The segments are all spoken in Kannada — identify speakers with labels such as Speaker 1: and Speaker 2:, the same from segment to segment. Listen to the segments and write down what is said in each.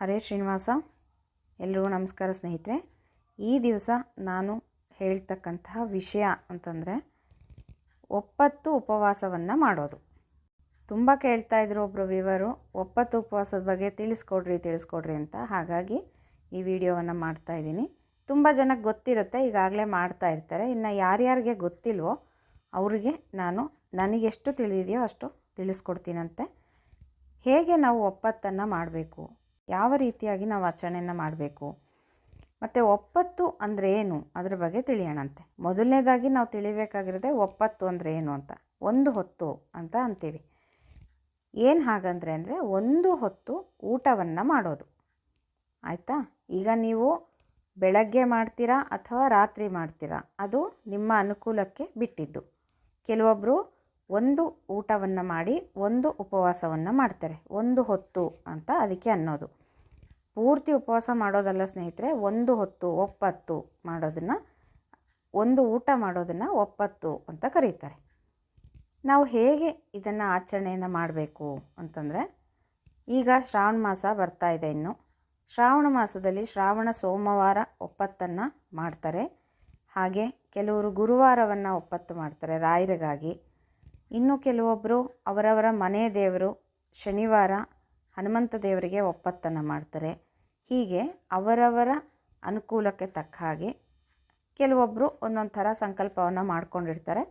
Speaker 1: ಹರೇ ಶ್ರೀನಿವಾಸ, ಎಲ್ರಿಗೂ ನಮಸ್ಕಾರ ಸ್ನೇಹಿತರೆ. ಈ ದಿವಸ ನಾನು ಹೇಳ್ತಕ್ಕಂತಹ ವಿಷಯ ಅಂತಂದರೆ ಒಪ್ಪತ್ತು ಉಪವಾಸವನ್ನು ಮಾಡೋದು. ತುಂಬ ಕೇಳ್ತಾ ಇದ್ರು ಒಬ್ಬರು ವಿವರು ಒಪ್ಪತ್ತು ಉಪವಾಸದ ಬಗ್ಗೆ ತಿಳಿಸ್ಕೊಡ್ರಿ ತಿಳಿಸ್ಕೊಡ್ರಿ ಅಂತ. ಹಾಗಾಗಿ ಈ ವಿಡಿಯೋವನ್ನು ಮಾಡ್ತಾ ಇದ್ದೀನಿ. ತುಂಬ ಜನಕ್ಕೆ ಗೊತ್ತಿರುತ್ತೆ, ಈಗಾಗಲೇ ಮಾಡ್ತಾ ಇರ್ತಾರೆ. ಇನ್ನು ಯಾರ್ಯಾರಿಗೆ ಗೊತ್ತಿಲ್ವೋ ಅವರಿಗೆ ನಾನು ನನಗೆಷ್ಟು ತಿಳಿದಿದೆಯೋ ಅಷ್ಟು ತಿಳಿಸ್ಕೊಡ್ತೀನಂತೆ. ಹೇಗೆ ನಾವು ಒಪ್ಪತ್ತನ್ನು ಮಾಡಬೇಕು? ಯಾವ ರೀತಿಯಾಗಿ ನಾವು ಆಚರಣೆಯನ್ನು ಮಾಡಬೇಕು? ಮತ್ತು ಒಪ್ಪತ್ತು ಅಂದರೆ ಏನು? ಅದ್ರ ಬಗ್ಗೆ ತಿಳಿಯೋಣಂತೆ. ಮೊದಲನೇದಾಗಿ ನಾವು ತಿಳಿಬೇಕಾಗಿರೋದೆ ಒಪ್ಪತ್ತು ಅಂದರೆ ಏನು ಅಂತ. ಒಂದು ಹೊತ್ತು ಅಂತ ಅಂತೀವಿ. ಏನು ಹಾಗಂದ್ರೆ ಅಂದರೆ ಒಂದು ಹೊತ್ತು ಊಟವನ್ನು ಮಾಡೋದು. ಆಯಿತಾ? ಈಗ ನೀವು ಬೆಳಗ್ಗೆ ಮಾಡ್ತೀರಾ ಅಥವಾ ರಾತ್ರಿ ಮಾಡ್ತೀರಾ? ಅದು ನಿಮ್ಮ ಅನುಕೂಲಕ್ಕೆ ಬಿಟ್ಟಿದ್ದು. ಕೆಲವೊಬ್ಬರು ಒಂದು ಊಟವನ್ನು ಮಾಡಿ, ಒಂದು ಉಪವಾಸವನ್ನು ಮಾಡ್ತಾರೆ. ಒಂದು ಹೊತ್ತು ಅಂತ ಅದಕ್ಕೆ ಅನ್ನೋದು. ಪೂರ್ತಿ ಉಪವಾಸ ಮಾಡೋದಲ್ಲ ಸ್ನೇಹಿತರೆ, ಒಂದು ಹೊತ್ತು ಒಪ್ಪತ್ತು ಮಾಡೋದನ್ನು, ಒಂದು ಊಟ ಮಾಡೋದನ್ನು ಒಪ್ಪತ್ತು ಅಂತ ಕರೀತಾರೆ. ನಾವು ಹೇಗೆ ಇದನ್ನು ಆಚರಣೆಯನ್ನು ಮಾಡಬೇಕು ಅಂತಂದರೆ, ಈಗ ಶ್ರಾವಣ ಮಾಸ ಬರ್ತಾ ಇದೆ ಇನ್ನು. ಶ್ರಾವಣ ಮಾಸದಲ್ಲಿ ಶ್ರಾವಣ ಸೋಮವಾರ ಒಪ್ಪತ್ತನ್ನು ಮಾಡ್ತಾರೆ. ಹಾಗೆ ಕೆಲವರು ಗುರುವಾರವನ್ನು ಒಪ್ಪತ್ತು ಮಾಡ್ತಾರೆ ರಾಯರಿಗಾಗಿ. ಇನ್ನು ಕೆಲವೊಬ್ಬರು ಅವರವರ ಮನೆ ದೇವರು ಶನಿವಾರ ಹನುಮಂತ ದೇವರಿಗೆ ಒಪ್ಪತ್ತನ್ನು ಮಾಡ್ತಾರೆ. ಹೀಗೆ ಅವರವರ ಅನುಕೂಲಕ್ಕೆ ತಕ್ಕ ಹಾಗೆ ಕೆಲವೊಬ್ಬರು ಒಂದೊಂದು ಥರ ಸಂಕಲ್ಪವನ್ನು ಮಾಡ್ಕೊಂಡಿರ್ತಾರೆ.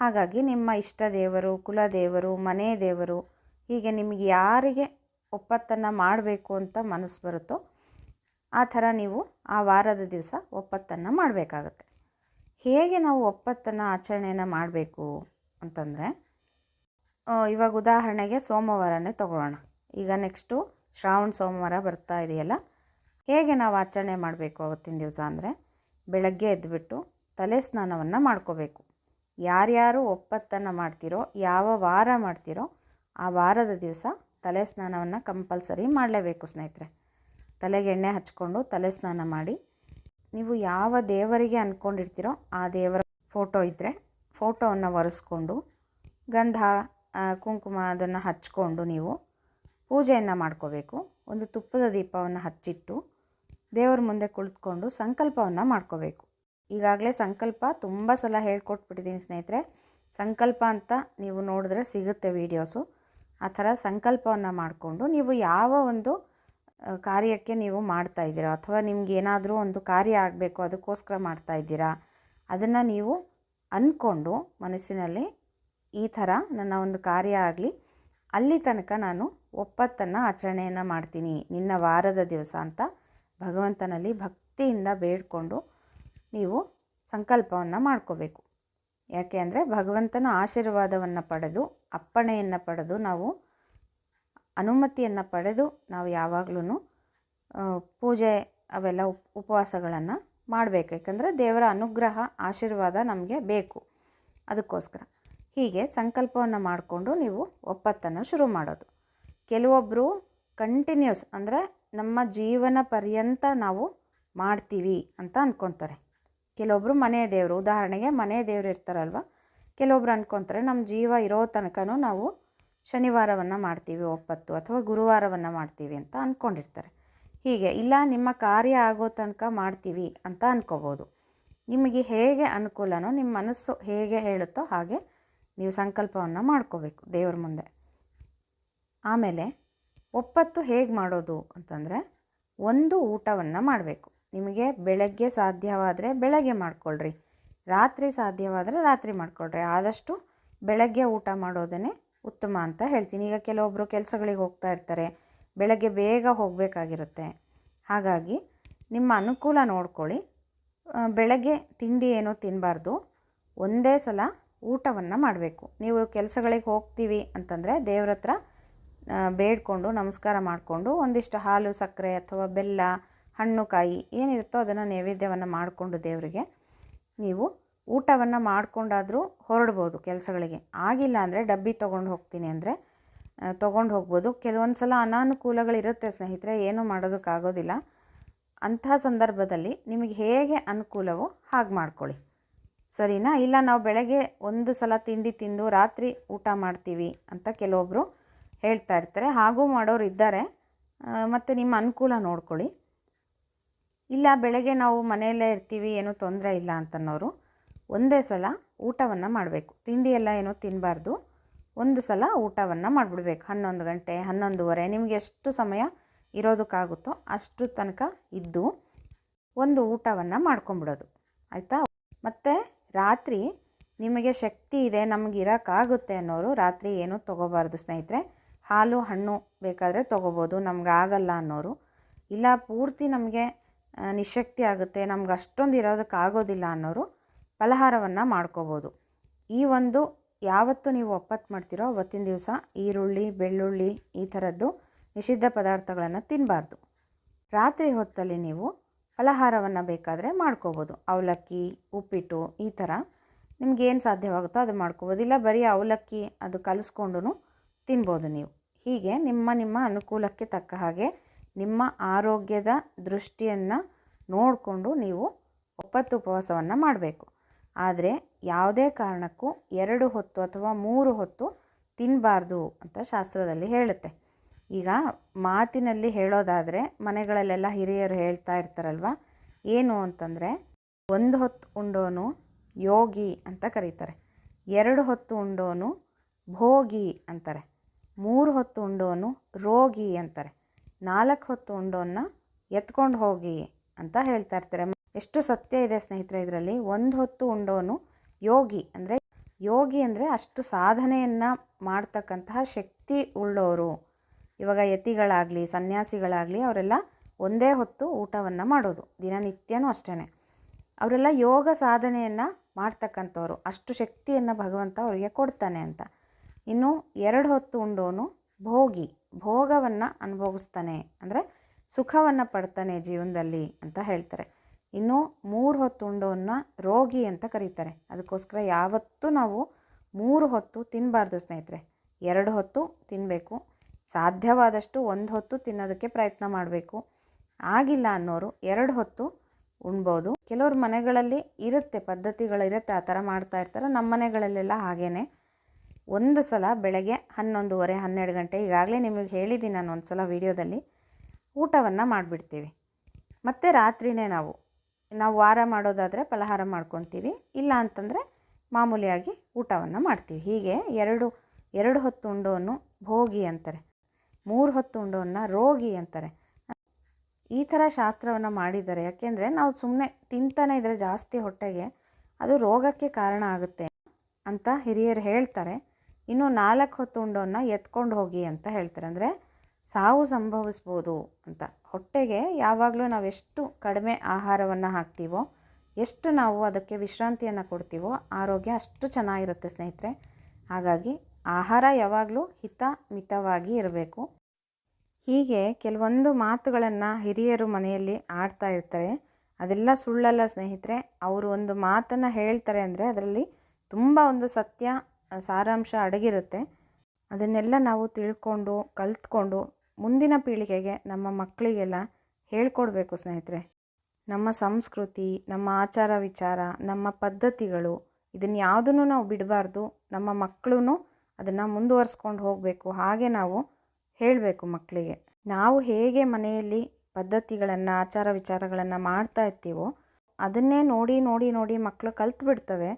Speaker 1: ಹಾಗಾಗಿ ನಿಮ್ಮ ಇಷ್ಟ ದೇವರು, ಕುಲ ದೇವರು, ಮನೆ ದೇವರು ಹೀಗೆ ನಿಮಗೆ ಯಾರಿಗೆ ಒಪ್ಪತ್ತನ್ನು ಮಾಡಬೇಕು ಅಂತ ಮನಸ್ಸು ಬರುತ್ತೋ ಆ ಥರ ನೀವು ಆ ವಾರದ ದಿವಸ ಒಪ್ಪತ್ತನ್ನು ಮಾಡಬೇಕಾಗತ್ತೆ. ಹೇಗೆ ನಾವು ಒಪ್ಪತ್ತನ್ನು ಆಚರಣೆಯನ್ನು ಮಾಡಬೇಕು? ಅಂತಂದರೆ ಇವಾಗ ಉದಾಹರಣೆಗೆ ಸೋಮವಾರನೇ ತಗೊಳ್ಳೋಣ. ಈಗ ನೆಕ್ಸ್ಟು ಶ್ರಾವಣ ಸೋಮವಾರ ಬರ್ತಾ ಇದೆಯಲ್ಲ, ಹೇಗೆ ನಾವು ಆಚರಣೆ ಮಾಡಬೇಕು ಅವತ್ತಿನ ದಿವಸ ಅಂದರೆ, ಬೆಳಗ್ಗೆ ಎದ್ದುಬಿಟ್ಟು ತಲೆ ಸ್ನಾನವನ್ನು ಮಾಡ್ಕೋಬೇಕು. ಯಾರ್ಯಾರು ಒಪ್ಪತ್ತನ್ನು ಮಾಡ್ತೀರೋ, ಯಾವ ವಾರ ಮಾಡ್ತೀರೋ, ಆ ವಾರದ ದಿವಸ ತಲೆ ಸ್ನಾನವನ್ನು ಕಂಪಲ್ಸರಿ ಮಾಡಲೇಬೇಕು ಸ್ನೇಹಿತರೆ. ತಲೆಗೆ ಎಣ್ಣೆ ಹಚ್ಕೊಂಡು ತಲೆ ಸ್ನಾನ ಮಾಡಿ, ನೀವು ಯಾವ ದೇವರಿಗೆ ಅಂದ್ಕೊಂಡಿರ್ತೀರೋ ಆ ದೇವರ ಫೋಟೋ ಇದ್ದರೆ ಫೋಟೋವನ್ನು ಒರೆಸ್ಕೊಂಡು ಗಂಧ ಕುಂಕುಮ ಅದನ್ನು ಹಚ್ಕೊಂಡು ನೀವು ಪೂಜೆಯನ್ನು ಮಾಡ್ಕೋಬೇಕು. ಒಂದು ತುಪ್ಪದ ದೀಪವನ್ನು ಹಚ್ಚಿಟ್ಟು ದೇವರ ಮುಂದೆ ಕುಳಿತುಕೊಂಡು ಸಂಕಲ್ಪವನ್ನು ಮಾಡ್ಕೋಬೇಕು. ಈಗಾಗಲೇ ಸಂಕಲ್ಪ ತುಂಬ ಸಲ ಹೇಳ್ಕೊಟ್ಬಿಟ್ಟಿದ್ದೀನಿ ಸ್ನೇಹಿತರೆ. ಸಂಕಲ್ಪ ಅಂತ ನೀವು ನೋಡಿದ್ರೆ ಸಿಗುತ್ತೆ ವೀಡಿಯೋಸು. ಆ ಥರ ಸಂಕಲ್ಪವನ್ನು ಮಾಡಿಕೊಂಡು ನೀವು ಯಾವ ಒಂದು ಕಾರ್ಯಕ್ಕೆ ನೀವು ಮಾಡ್ತಾ ಇದ್ದೀರಾ ಅಥವಾ ನಿಮ್ಗೆ ಏನಾದರೂ ಒಂದು ಕಾರ್ಯ ಆಗಬೇಕು ಅದಕ್ಕೋಸ್ಕರ ಮಾಡ್ತಾ ಇದ್ದೀರಾ, ಅದನ್ನು ನೀವು ಅಂದ್ಕೊಂಡು ಮನಸ್ಸಿನಲ್ಲಿ ಈ ಥರ ನನ್ನ ಒಂದು ಕಾರ್ಯ ಆಗಲಿ, ಅಲ್ಲಿ ತನಕ ನಾನು ಒಪ್ಪತ್ತನ್ನು ಆಚರಣೆಯನ್ನು ಮಾಡ್ತೀನಿ, ನಿನ್ನ ವಾರದ ದಿವಸ ಅಂತ ಭಗವಂತನಲ್ಲಿ ಭಕ್ತಿಯಿಂದ ಬೇಡಿಕೊಂಡು ನೀವು ಸಂಕಲ್ಪವನ್ನು ಮಾಡ್ಕೋಬೇಕು. ಯಾಕೆ ಅಂದರೆ ಭಗವಂತನ ಆಶೀರ್ವಾದವನ್ನು ಪಡೆದು, ಅಪ್ಪಣೆಯನ್ನು ಪಡೆದು, ನಾವು ಅನುಮತಿಯನ್ನು ಪಡೆದು ನಾವು ಯಾವಾಗಲೂ ಪೂಜೆ ಅವೆಲ್ಲ ಉಪ್, ಉಪವಾಸಗಳನ್ನು ಮಾಡಬೇಕು. ಯಾಕಂದರೆ ದೇವರ ಅನುಗ್ರಹ, ಆಶೀರ್ವಾದ ನಮಗೆ ಬೇಕು. ಅದಕ್ಕೋಸ್ಕರ. ಹೀಗೆ ಸಂಕಲ್ಪವನ್ನು ಮಾಡಿಕೊಂಡು ನೀವು ಒಪ್ಪತ್ತನ್ನು ಶುರು ಮಾಡೋದು. ಕೆಲವೊಬ್ಬರು ಕಂಟಿನ್ಯೂಸ್ ಅಂದರೆ ನಮ್ಮ ಜೀವನ ಪರ್ಯಂತ ನಾವು ಮಾಡ್ತೀವಿ ಅಂತ ಅಂದ್ಕೊತಾರೆ ಕೆಲವೊಬ್ಬರು ಮನೆ ದೇವರು, ಉದಾಹರಣೆಗೆ ಮನೆ ದೇವರು ಇರ್ತಾರಲ್ವ? ಕೆಲವೊಬ್ರು ಅಂದ್ಕೊತಾರೆ ನಮ್ಮ ಜೀವ ಇರೋ ತನಕನೂ ನಾವು ಶನಿವಾರವನ್ನು ಮಾಡ್ತೀವಿ ಒಪ್ಪತ್ತು ಅಥವಾ ಗುರುವಾರವನ್ನು ಮಾಡ್ತೀವಿ ಅಂತ ಅಂದ್ಕೊಂಡಿರ್ತಾರೆ ಹೀಗೆ ಇಲ್ಲ, ನಿಮ್ಮ ಕಾರ್ಯ ಆಗೋ ತನಕ ಮಾಡ್ತೀವಿ ಅಂತ ಅಂದ್ಕೋಬೋದು ನಿಮಗೆ ಹೇಗೆ ಅನುಕೂಲನೋ, ನಿಮ್ಮ ಮನಸ್ಸು ಹೇಗೆ ಹೇಳುತ್ತೋ ಹಾಗೆ ನೀವು ಸಂಕಲ್ಪವನ್ನು ಮಾಡ್ಕೋಬೇಕು ದೇವ್ರ ಮುಂದೆ. ಆಮೇಲೆ ಒಪ್ಪತ್ತು ಹೇಗೆ ಮಾಡೋದು ಅಂತಂದರೆ ಒಂದು ಊಟವನ್ನು ಮಾಡಬೇಕು. ನಿಮಗೆ ಬೆಳಗ್ಗೆ ಸಾಧ್ಯವಾದರೆ ಬೆಳಗ್ಗೆ ಮಾಡ್ಕೊಳ್ರಿ. ರಾತ್ರಿ ಸಾಧ್ಯವಾದರೆ ರಾತ್ರಿ ಮಾಡ್ಕೊಳ್ರಿ. ಆದಷ್ಟು ಬೆಳಗ್ಗೆ ಊಟ ಮಾಡೋದೇ ಉತ್ತಮ ಅಂತ ಹೇಳ್ತೀನಿ. ಈಗ ಕೆಲವೊಬ್ಬರು ಕೆಲಸಗಳಿಗೆ ಹೋಗ್ತಾ ಇರ್ತಾರೆ. ಬೆಳಗ್ಗೆ ಬೇಗ ಹೋಗಬೇಕಾಗಿರುತ್ತೆ. ಹಾಗಾಗಿ ನಿಮ್ಮ ಅನುಕೂಲ ನೋಡ್ಕೊಳ್ಳಿ. ಬೆಳಗ್ಗೆ ತಿಂಡಿ ಏನೂ ತಿನ್ನಬಾರ್ದು ಒಂದೇ ಸಲ ಊಟವನ್ನು ಮಾಡಬೇಕು. ನೀವು ಕೆಲಸಗಳಿಗೆ ಹೋಗ್ತೀವಿ ಅಂತಂದರೆ ದೇವ್ರ ಹತ್ರ ಬೇಡಿಕೊಂಡು ನಮಸ್ಕಾರ ಮಾಡಿಕೊಂಡು ಒಂದಿಷ್ಟು ಹಾಲು, ಸಕ್ಕರೆ ಅಥವಾ ಬೆಲ್ಲ ಹಣ್ಣು ಕಾಯಿ ಏನಿರುತ್ತೋ ಅದನ್ನು ನೈವೇದ್ಯವನ್ನು ಮಾಡಿಕೊಂಡು ದೇವರಿಗೆ ನೀವು ಊಟವನ್ನು ಮಾಡಿಕೊಂಡಾದರೂ ಹೊರಡ್ಬೋದು ಕೆಲಸಗಳಿಗೆ. ಆಗಿಲ್ಲ ಅಂದರೆ ಡಬ್ಬಿ ತೊಗೊಂಡು ಹೋಗ್ತೀನಿ ಅಂದರೆ ತೊಗೊಂಡು ಹೋಗ್ಬೋದು. ಕೆಲವೊಂದು ಸಲ ಅನಾನುಕೂಲಗಳಿರುತ್ತೆ ಸ್ನೇಹಿತರೆ, ಏನೂ ಮಾಡೋದಕ್ಕಾಗೋದಿಲ್ಲ. ಅಂಥ ಸಂದರ್ಭದಲ್ಲಿ ನಿಮಗೆ ಹೇಗೆ ಅನುಕೂಲವೋ ಹಾಗೆ ಮಾಡ್ಕೊಳ್ಳಿ. ಸರಿನಾ? ಇಲ್ಲ, ನಾವು ಬೆಳಗ್ಗೆ ಒಂದು ಸಲ ತಿಂಡಿ ತಿಂದು ರಾತ್ರಿ ಊಟ ಮಾಡ್ತೀವಿ ಅಂತ ಕೆಲವೊಬ್ಬರು ಹೇಳ್ತಾ ಇರ್ತಾರೆ. ಹಾಗೂ ಮಾಡೋರು ಇದ್ದಾರೆ. ಮತ್ತು ನಿಮ್ಮ ಅನುಕೂಲ ನೋಡ್ಕೊಳ್ಳಿ. ಇಲ್ಲ, ಬೆಳಗ್ಗೆ ನಾವು ಮನೆಯಲ್ಲೇ ಇರ್ತೀವಿ, ಏನೂ ತೊಂದರೆ ಇಲ್ಲ ಅಂತನ್ನೋರು, ಒಂದೇ ಸಲ ಊಟವನ್ನು ಮಾಡಬೇಕು. ತಿಂಡಿ ಎಲ್ಲ ಏನೂ ತಿನ್ನಬಾರ್ದು ಒಂದು ಸಲ ಊಟವನ್ನು ಮಾಡಿಬಿಡ್ಬೇಕು. ಹನ್ನೊಂದು ಗಂಟೆ, ಹನ್ನೊಂದುವರೆ, ನಿಮಗೆ ಎಷ್ಟು ಸಮಯ ಇರೋದಕ್ಕಾಗುತ್ತೋ ಅಷ್ಟು ತನಕ ಇದ್ದು ಒಂದು ಊಟವನ್ನು ಮಾಡ್ಕೊಂಬಿಡೋದು. ಆಯಿತಾ? ಮತ್ತು ರಾತ್ರಿ ನಿಮಗೆ ಶಕ್ತಿ ಇದೆ, ನಮಗೆ ಇರೋಕ್ಕಾಗುತ್ತೆ ಅನ್ನೋರು ರಾತ್ರಿ ಏನೂ ತೊಗೋಬಾರ್ದು ಸ್ನೇಹಿತರೆ. ಹಾಲು, ಹಣ್ಣು ಬೇಕಾದರೆ ತೊಗೋಬೋದು, ನಮ್ಗೆ ಆಗಲ್ಲ ಅನ್ನೋರು. ಇಲ್ಲ, ಪೂರ್ತಿ ನಮಗೆ ನಿಶಕ್ತಿ ಆಗುತ್ತೆ, ನಮ್ಗೆ ಅಷ್ಟೊಂದು ಇರೋದಕ್ಕಾಗೋದಿಲ್ಲ ಅನ್ನೋರು ಫಲಹಾರವನ್ನು ಮಾಡ್ಕೋಬೋದು. ಈ ಒಂದು ಯಾವತ್ತು ನೀವು ಒಪ್ಪತ್ತು ಮಾಡ್ತೀರೋ ಅವತ್ತಿನ ದಿವಸ ಈರುಳ್ಳಿ, ಬೆಳ್ಳುಳ್ಳಿ ಈ ಥರದ್ದು ನಿಷಿದ್ಧ ಪದಾರ್ಥಗಳನ್ನು ತಿನ್ನಬಾರ್ದು ರಾತ್ರಿ ಹೊತ್ತಲ್ಲಿ ನೀವು ಫಲಹಾರವನ್ನು ಬೇಕಾದರೆ ಮಾಡ್ಕೋಬೋದು. ಅವಲಕ್ಕಿ, ಉಪ್ಪಿಟ್ಟು ಈ ಥರ ನಿಮಗೇನು ಸಾಧ್ಯವಾಗುತ್ತೋ ಅದು ಮಾಡ್ಕೋಬೋದು. ಇಲ್ಲ ಬರೀ ಅವಲಕ್ಕಿ ಅದು ಕಲಿಸ್ಕೊಂಡು ತಿನ್ಬೋದು ನೀವು. ಹೀಗೆ ನಿಮ್ಮ ನಿಮ್ಮ ಅನುಕೂಲಕ್ಕೆ ತಕ್ಕ ಹಾಗೆ ನಿಮ್ಮ ಆರೋಗ್ಯದ ದೃಷ್ಟಿಯನ್ನು ನೋಡಿಕೊಂಡು ನೀವು ಒಪ್ಪತ್ತು ಉಪವಾಸವನ್ನು ಮಾಡಬೇಕು. ಆದರೆ ಯಾವುದೇ ಕಾರಣಕ್ಕೂ ಎರಡು ಹೊತ್ತು ಅಥವಾ ಮೂರು ಹೊತ್ತು ತಿನ್ನಬಾರ್ದು ಅಂತ ಶಾಸ್ತ್ರದಲ್ಲಿ ಹೇಳುತ್ತೆ. ಈಗ ಮಾತಿನಲ್ಲಿ ಹೇಳೋದಾದರೆ ಮನೆಗಳಲ್ಲೆಲ್ಲ ಹಿರಿಯರು ಹೇಳ್ತಾ ಇರ್ತಾರಲ್ವ? ಏನು ಅಂತಂದರೆ, ಒಂದು ಹೊತ್ತು ಉಂಡೋನು ಯೋಗಿ ಅಂತ ಕರೀತಾರೆ. ಎರಡು ಹೊತ್ತು ಉಂಡೋನು ಭೋಗಿ ಅಂತಾರೆ. ಮೂರು ಹೊತ್ತು ಉಂಡೋನು ರೋಗಿ ಅಂತಾರೆ. ನಾಲ್ಕು ಹೊತ್ತು ಉಂಡೋನ್ನ ಎತ್ಕೊಂಡು ಹೋಗಿ ಅಂತ ಹೇಳ್ತಾ ಇರ್ತಾರೆ. ಎಷ್ಟು ಸತ್ಯ ಇದೆ ಸ್ನೇಹಿತರೆ ಇದರಲ್ಲಿ? ಒಂದು ಹೊತ್ತು ಉಂಡೋನು ಯೋಗಿ ಅಂದರೆ ಯೋಗಿ ಅಂದರೆ ಅಷ್ಟು ಸಾಧನೆಯನ್ನು ಮಾಡ್ತಕ್ಕಂತಹ ಶಕ್ತಿ ಉಳ್ಳೋರು. ಇವಾಗ ಯತಿಗಳಾಗಲಿ, ಸನ್ಯಾಸಿಗಳಾಗಲಿ ಅವರೆಲ್ಲ ಒಂದೇ ಹೊತ್ತು ಊಟವನ್ನು ಮಾಡೋದು, ದಿನನಿತ್ಯನೂ ಅಷ್ಟೇ ಅವರೆಲ್ಲ ಯೋಗ ಸಾಧನೆಯನ್ನು ಮಾಡ್ತಕ್ಕಂಥವ್ರು, ಅಷ್ಟು ಶಕ್ತಿಯನ್ನು ಭಗವಂತ ಅವರಿಗೆ ಕೊಡ್ತಾನೆ ಅಂತ. ಇನ್ನು ಎರಡು ಹೊತ್ತು ಉಂಡೋನು ಭೋಗಿ, ಭೋಗವನ್ನು ಅನುಭವಿಸ್ತಾನೆ ಅಂದರೆ ಸುಖವನ್ನು ಪಡ್ತಾನೆ ಜೀವನದಲ್ಲಿ ಅಂತ ಹೇಳ್ತಾರೆ. ಇನ್ನು ಮೂರು ಹೊತ್ತು ಉಂಡೋನ್ನ ರೋಗಿ ಅಂತ ಕರೀತಾರೆ. ಅದಕ್ಕೋಸ್ಕರ ಯಾವತ್ತೂ ನಾವು ಮೂರು ಹೊತ್ತು ತಿನ್ನಬಾರ್ದು ಸ್ನೇಹಿತರೆ. ಎರಡು ಹೊತ್ತು ತಿನ್ನಬೇಕು ಸಾಧ್ಯವಾದಷ್ಟು ಒಂದು ಹೊತ್ತು ತಿನ್ನೋದಕ್ಕೆ ಪ್ರಯತ್ನ ಮಾಡಬೇಕು. ಆಗಿಲ್ಲ ಅನ್ನೋರು ಎರಡು ಹೊತ್ತು ಉಣ್ಬೋದು. ಕೆಲವ್ರ ಮನೆಗಳಲ್ಲಿ ಇರುತ್ತೆ, ಪದ್ಧತಿಗಳಿರುತ್ತೆ, ಆ ಥರ ಮಾಡ್ತಾ ಇರ್ತಾರೆ. ನಮ್ಮ ಮನೆಗಳಲ್ಲೆಲ್ಲ ಹಾಗೇ ಒಂದು ಸಲ ಬೆಳಗ್ಗೆ ಹನ್ನೊಂದುವರೆ, ಹನ್ನೆರಡು ಗಂಟೆ, ಈಗಾಗಲೇ ನಿಮಗೆ ಹೇಳಿದ್ದೀನಿ ನಾನು ಒಂದು ಸಲ ವೀಡಿಯೋದಲ್ಲಿ, ಊಟವನ್ನು ಮಾಡಿಬಿಡ್ತೀವಿ. ಮತ್ತು ರಾತ್ರಿನೇ ನಾವು ನಾವು ವಾರ ಮಾಡೋದಾದರೆ ಫಲಹಾರ ಮಾಡ್ಕೊತೀವಿ ಇಲ್ಲ ಅಂತಂದರೆ ಮಾಮೂಲಿಯಾಗಿ ಊಟವನ್ನು ಮಾಡ್ತೀವಿ. ಹೀಗೆ ಎರಡು ಎರಡು ಹೊತ್ತು ಉಂಡೋನು ಭೋಗಿ ಅಂತಾರೆ. ಮೂರು ಹೊತ್ತು ಉಂಡೋನ ರೋಗಿ ಅಂತಾರೆ. ಈ ಥರ ಶಾಸ್ತ್ರವನ್ನು ಮಾಡಿದ್ದಾರೆ. ಯಾಕೆಂದರೆ ನಾವು ಸುಮ್ಮನೆ ತಿಂತಾನೆ ಇದ್ದರೆ ಜಾಸ್ತಿ ಹೊಟ್ಟೆಗೆ ಅದು ರೋಗಕ್ಕೆ ಕಾರಣ ಆಗುತ್ತೆ ಅಂತ ಹಿರಿಯರು ಹೇಳ್ತಾರೆ. ಇನ್ನು ನಾಲ್ಕು ಹೊತ್ತು ಉಂಡೋನ ಎತ್ಕೊಂಡು ಹೋಗಿ ಅಂತ ಹೇಳ್ತಾರೆ. ಅಂದರೆ ಸಾವು ಸಂಭವಿಸ್ಬೋದು ಅಂತ. ಹೊಟ್ಟೆಗೆ ಯಾವಾಗಲೂ ನಾವು ಎಷ್ಟು ಕಡಿಮೆ ಆಹಾರವನ್ನು ಹಾಕ್ತೀವೋ, ಎಷ್ಟು ನಾವು ಅದಕ್ಕೆ ವಿಶ್ರಾಂತಿಯನ್ನು ಕೊಡ್ತೀವೋ, ಆರೋಗ್ಯ ಅಷ್ಟು ಚೆನ್ನಾಗಿರುತ್ತೆ ಸ್ನೇಹಿತರೆ. ಹಾಗಾಗಿ ಆಹಾರ ಯಾವಾಗಲೂ ಹಿತ ಮಿತವಾಗಿ ಇರಬೇಕು. ಹೀಗೆ ಕೆಲವೊಂದು ಮಾತುಗಳನ್ನು ಹಿರಿಯರು ಮನೆಯಲ್ಲಿ ಆಡ್ತಾ ಇರ್ತಾರೆ. ಅದೆಲ್ಲ ಸುಳ್ಳಲ್ಲ ಸ್ನೇಹಿತರೆ. ಅವರು ಒಂದು ಮಾತನ್ನು ಹೇಳ್ತಾರೆ ಅಂದರೆ ಅದರಲ್ಲಿ ತುಂಬ ಒಂದು ಸತ್ಯ, ಸಾರಾಂಶ ಅಡಗಿರುತ್ತೆ. ಅದನ್ನೆಲ್ಲ ನಾವು ತಿಳ್ಕೊಂಡು, ಕಲ್ತ್ಕೊಂಡು ಮುಂದಿನ ಪೀಳಿಗೆಗೆ ನಮ್ಮ ಮಕ್ಕಳಿಗೆಲ್ಲ ಹೇಳ್ಕೊಡ್ಬೇಕು ಸ್ನೇಹಿತರೆ. ನಮ್ಮ ಸಂಸ್ಕೃತಿ, ನಮ್ಮ ಆಚಾರ ವಿಚಾರ, ನಮ್ಮ ಪದ್ಧತಿಗಳು, ಇದನ್ನು ಯಾವುದನ್ನು ನಾವು ಬಿಡಬಾರ್ದು, ನಮ್ಮ ಮಕ್ಕಳೂ ಅದನ್ನು ಮುಂದುವರ್ಸ್ಕೊಂಡು ಹೋಗಬೇಕು, ಹಾಗೆ ನಾವು ಹೇಳಬೇಕು ಮಕ್ಕಳಿಗೆ. ನಾವು ಹೇಗೆ ಮನೆಯಲ್ಲಿ ಪದ್ಧತಿಗಳನ್ನು, ಆಚಾರ ವಿಚಾರಗಳನ್ನು ಮಾಡ್ತಾ ಇರ್ತೀವೋ, ಅದನ್ನೇ ನೋಡಿ ನೋಡಿ ನೋಡಿ ಮಕ್ಕಳು ಕಲ್ತು ಬಿಡ್ತವೆ.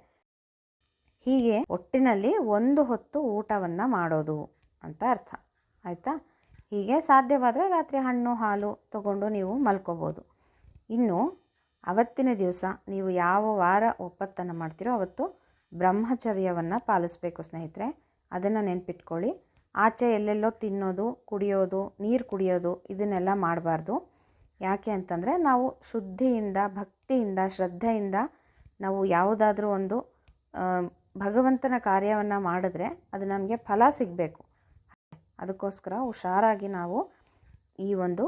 Speaker 1: ಹೀಗೆ ಒಟ್ಟಿನಲ್ಲಿ ಒಂದು ಹೊತ್ತು ಊಟವನ್ನು ಮಾಡೋದು ಅಂತ ಅರ್ಥ. ಆಯಿತಾ? ಹೀಗೆ ಸಾಧ್ಯವಾದರೆ ರಾತ್ರಿ ಹಣ್ಣು, ಹಾಲು ತಗೊಂಡು ನೀವು ಮಲ್ಕೋಬೋದು. ಇನ್ನು ಅವತ್ತಿನ ದಿವಸ ನೀವು ಯಾವ ವಾರ ಒಪ್ಪತ್ತನ್ನು ಮಾಡ್ತೀರೋ ಅವತ್ತು ಬ್ರಹ್ಮಚರ್ಯವನ್ನು ಪಾಲಿಸಬೇಕು ಸ್ನೇಹಿತರೆ. ಅದನ್ನು ನೆನ್ಪಿಟ್ಕೊಳ್ಳಿ. ಆಚೆ ಎಲ್ಲೆಲ್ಲೋ ತಿನ್ನೋದು, ಕುಡಿಯೋದು, ನೀರು ಕುಡಿಯೋದು ಇದನ್ನೆಲ್ಲ ಮಾಡಬಾರ್ದು. ಯಾಕೆ ಅಂತಂದರೆ ನಾವು ಶುದ್ಧಿಯಿಂದ, ಭಕ್ತಿಯಿಂದ, ಶ್ರದ್ಧೆಯಿಂದ ನಾವು ಯಾವುದಾದ್ರೂ ಒಂದು ಭಗವಂತನ ಕಾರ್ಯವನ್ನು ಮಾಡಿದ್ರೆ ಅದು ನಮಗೆ ಫಲ ಸಿಗಬೇಕು. ಅದಕ್ಕೋಸ್ಕರ ಹುಷಾರಾಗಿ ನಾವು ಈ ಒಂದು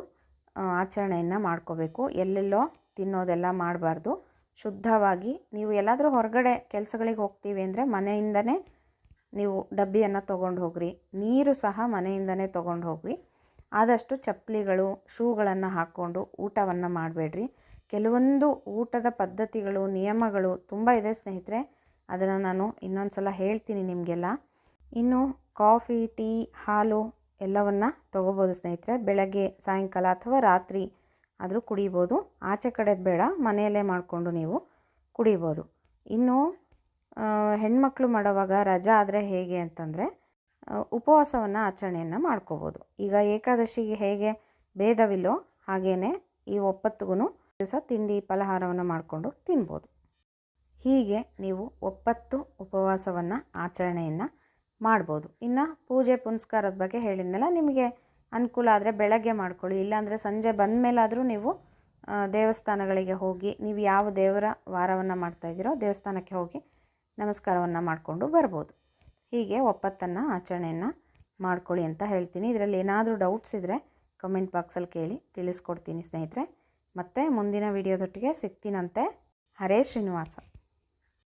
Speaker 1: ಆಚರಣೆಯನ್ನು ಮಾಡ್ಕೋಬೇಕು. ಎಲ್ಲೆಲ್ಲೋ ತಿನ್ನೋದೆಲ್ಲ ಮಾಡಬಾರ್ದು. ಶುದ್ಧವಾಗಿ ನೀವು ಎಲ್ಲಾದರೂ ಹೊರಗಡೆ ಕೆಲಸಗಳಿಗೆ ಹೋಗ್ತೀವಿ ಅಂದರೆ ಮನೆಯಿಂದನೇ ನೀವು ಡಬ್ಬಿಯನ್ನು ತೊಗೊಂಡು ಹೋಗ್ರಿ. ನೀರು ಸಹ ಮನೆಯಿಂದನೇ ತೊಗೊಂಡು ಹೋಗ್ರಿ. ಆದಷ್ಟು ಚಪ್ಪಲಿಗಳು, ಶೂಗಳನ್ನು ಹಾಕ್ಕೊಂಡು ಊಟವನ್ನು ಮಾಡಬೇಡ್ರಿ. ಕೆಲವೊಂದು ಊಟದ ಪದ್ಧತಿಗಳು, ನಿಯಮಗಳು ತುಂಬ ಇದೆ ಸ್ನೇಹಿತರೆ. ಅದನ್ನು ನಾನು ಇನ್ನೊಂದು ಸಲ ಹೇಳ್ತೀನಿ ನಿಮಗೆಲ್ಲ. ಇನ್ನು ಕಾಫಿ, ಟೀ, ಹಾಲು ಎಲ್ಲವನ್ನು ತೊಗೋಬೋದು ಸ್ನೇಹಿತರೆ. ಬೆಳಗ್ಗೆ, ಸಾಯಂಕಾಲ ಅಥವಾ ರಾತ್ರಿ ಆದರೂ ಕುಡಿಬೋದು. ಆಚೆ ಕಡೆದು ಬೇಡ, ಮನೆಯಲ್ಲೇ ಮಾಡಿಕೊಂಡು ನೀವು ಕುಡಿಬೋದು. ಇನ್ನು ಹೆಣ್ಮಕ್ಳು ಮಾಡೋವಾಗ ರಜಾ ಆದರೆ ಹೇಗೆ ಅಂತಂದರೆ ಉಪವಾಸವನ್ನು ಆಚರಣೆಯನ್ನು ಮಾಡ್ಕೋಬೋದು. ಈಗ ಏಕಾದಶಿಗೆ ಹೇಗೆ ಭೇದವಿಲ್ಲೋ ಹಾಗೇ ಈ ಒಪ್ಪತ್ತಿಗೂ ದಿವಸ ತಿಂಡಿ, ಫಲಹಾರವನ್ನು ಮಾಡಿಕೊಂಡು ತಿನ್ಬೋದು. ಹೀಗೆ ನೀವು ಒಪ್ಪತ್ತು ಉಪವಾಸವನ್ನು ಆಚರಣೆಯನ್ನು ಮಾಡ್ಬೋದು. ಇನ್ನು ಪೂಜೆ ಪುನಸ್ಕಾರದ ಬಗ್ಗೆ ಹೇಳಿದ್ನಲ್ಲ, ನಿಮಗೆ ಅನುಕೂಲ ಆದರೆ ಬೆಳಗ್ಗೆ ಮಾಡ್ಕೊಳ್ಳಿ, ಇಲ್ಲಾಂದರೆ ಸಂಜೆ ಬಂದ ಮೇಲಾದರೂ ನೀವು ದೇವಸ್ಥಾನಗಳಿಗೆ ಹೋಗಿ, ನೀವು ಯಾವ ದೇವರ ವಾರವನ್ನು ಮಾಡ್ತಾಯಿದ್ದೀರೋ ದೇವಸ್ಥಾನಕ್ಕೆ ಹೋಗಿ ನಮಸ್ಕಾರವನ್ನು ಮಾಡಿಕೊಂಡು ಬರ್ಬೋದು. ಹೀಗೆ ಒಪ್ಪತ್ತನ್ನು, ಆಚರಣೆಯನ್ನು ಮಾಡ್ಕೊಳ್ಳಿ ಅಂತ ಹೇಳ್ತೀನಿ. ಇದರಲ್ಲಿ ಏನಾದರೂ ಡೌಟ್ಸ್ ಇದ್ದರೆ ಕಮೆಂಟ್ ಬಾಕ್ಸಲ್ಲಿ ಕೇಳಿ ತಿಳಿಸ್ಕೊಡ್ತೀನಿ ಸ್ನೇಹಿತರೆ. ಮತ್ತು ಮುಂದಿನ ವಿಡಿಯೋದೊಟ್ಟಿಗೆ ಸಿಗ್ತೀನಂತೆ. ಹರೇ ಶ್ರೀನಿವಾಸ.